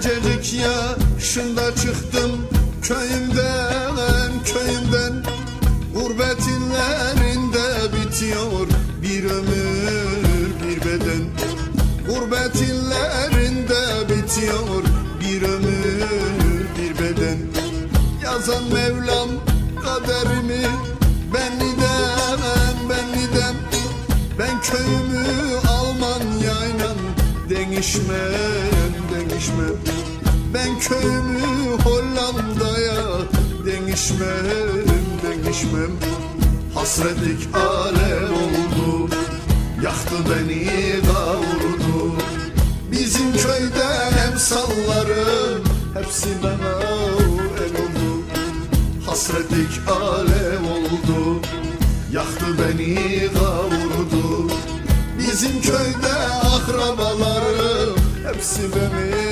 yaşında çıktım köyümden köyümden. Gurbet illerinde bitiyor bir ömür bir beden. Gurbet illerinde bitiyor bir ömür bir beden. Yazan Mevlam kaderimi ben nidem ben nidem Ben köyümü Almanya'yla denişmem denişmem Ben köyümü Hollanda'ya denişmem denişmem Hasretlik alev oldu Yaktı beni kavurdu. Bizim köyde emsallarım Hepsi bana el oldu. Hasretlik alev oldu Yaktı beni kavurdu. Bizim köyde akrabalarım Hepsi beni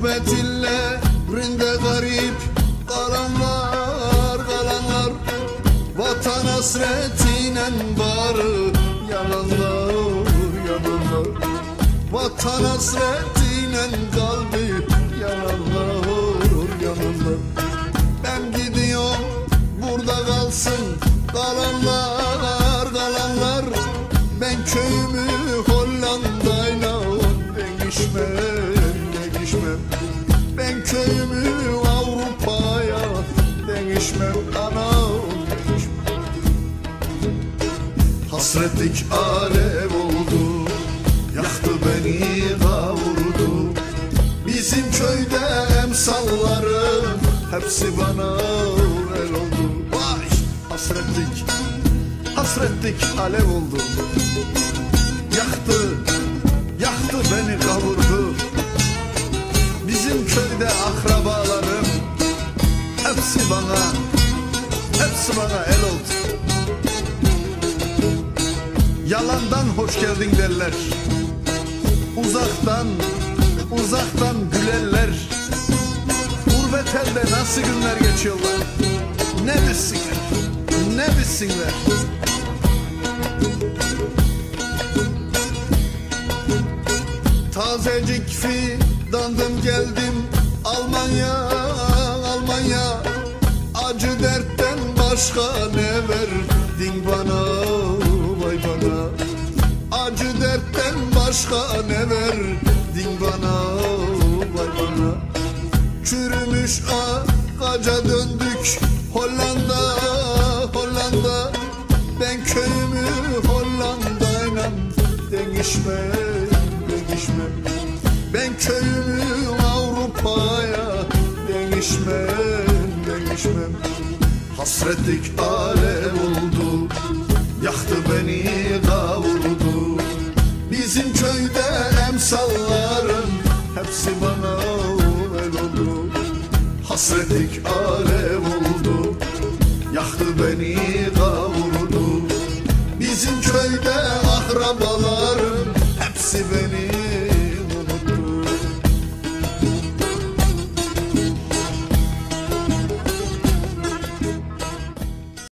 Gurbet illerinde garip kalanlar kalanlar Vatan hasretine varı yalanlar yalanlar. Vatan hasretine kalbi yalanlar yalanlar. Ben gidiyorum burada kalsın kalanlar kalanlar. Ben köyümü Hollanda'yla değişmem Hasretlik alev oldu Yaktı beni kavurdu. Bizim köyde emsallarım Hepsi bana el oldu. Vay! Hasretlik Hasretlik alev oldu. Yaktı Yaktı beni kavurdu. Bizim köyde akrabalarım Hepsi bana Hepsi bana el oldu Yalandan hoş geldin derler. Uzaktan Uzaktan gülerler. Gurbet elde nasıl günler geçiyorlar? Ne bilsinler Ne bilsinler? Tazecik fidandım geldim Almanya, Almanya. Acı dertten başka ne Acı dertten başka ne verdin bana? Vay bana. Çürümüş ağaca döndük Hollanda, Hollanda. Ben köyümü Hollanda'yla değişmem, değişmem Ben köyümü Avrupa'ya değişmem, değişmem Hasretlik alev oldu Yaktı beni Bizim köyde emsallarım Hepsi bana el oldu Hasretlik alev oldu. Yaktı beni kavurdu. Bizim köyde akrabalarım. Hepsi beni